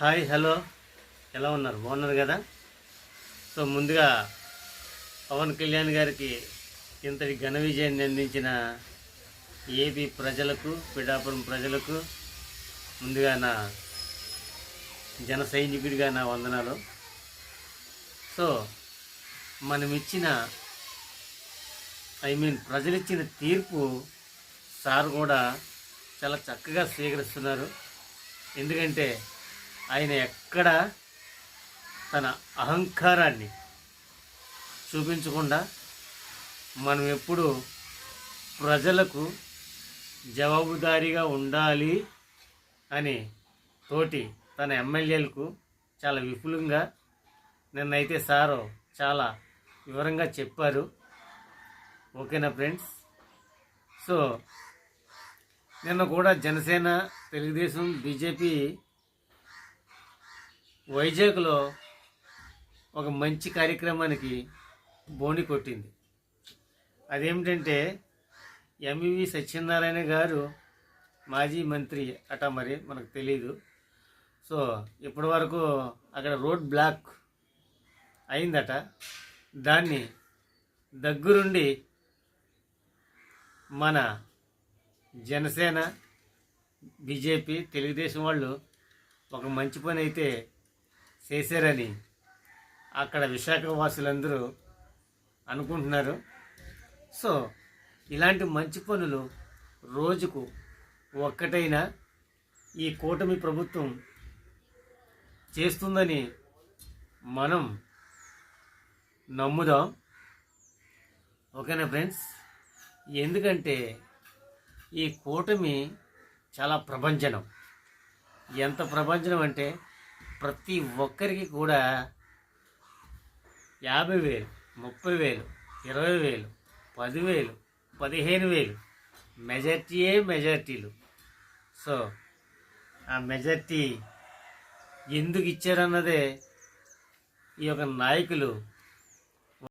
Hi hello. ఎలా ఉన్నారు? బాగున్నారు కదా? సో ముందుగా పవన్ కళ్యాణ్ గారికి ఇంతటి ఘన విజయాన్ని అందించిన ఏపీ ప్రజలకు పిఠాపురం ప్రజలకు ముందుగా నా జన సైనికుడిగా నా వందనాలు. సో మనం ఇచ్చిన ఐ మీన్ ప్రజలిచ్చిన తీర్పు సార్ కూడా చాలా చక్కగా స్వీకరిస్తున్నారు. ఎందుకంటే ఆయన ఎక్కడ తన అహంకారాన్ని చూపించకుండా మనం ఎప్పుడు ప్రజలకు జవాబుదారీగా ఉండాలి అని తోటి తన ఎమ్మెల్యేలకు చాలా విపులంగా నిన్నైతే సారు చాలా వివరంగా చెప్పారు. ఓకేనా ఫ్రెండ్స్? సో నిన్న కూడా జనసేన తెలుగుదేశం బీజేపీ వైజాగ్లో ఒక మంచి కార్యక్రమానికి బోని కొట్టింది. అదేమిటంటే ఎంవి సత్యనారాయణ గారు మాజీ మంత్రి అట మరి మనకు తెలియదు సో ఇప్పటి వరకు అక్కడ రోడ్ బ్లాక్ అయిందట. దాన్ని దగ్గరుండి మన జనసేన బీజేపీ తెలుగుదేశం వాళ్ళు ఒక మంచి పని అయితే చేశారని అక్కడ విశాఖ వాసులందరూ అనుకుంటున్నారు. సో ఇలాంటి మంచి పనులు రోజుకు ఒక్కటైనా ఈ కూటమి ప్రభుత్వం చేస్తుందని మనం నమ్ముదాం. ఓకేనా ఫ్రెండ్స్? ఎందుకంటే ఈ కూటమి చాలా ప్రభంజనం. ఎంత ప్రభంజనం అంటే ప్రతి ఒక్కరికి కూడా యాభై వేలు ముప్పై వేలు ఇరవై వేలు పదివేలు పదిహేను వేలు. మెజార్టీయే మెజార్టీలు. సో ఆ మెజార్టీ ఎందుకు ఇచ్చారన్నదే ఈ యొక్క నాయకులు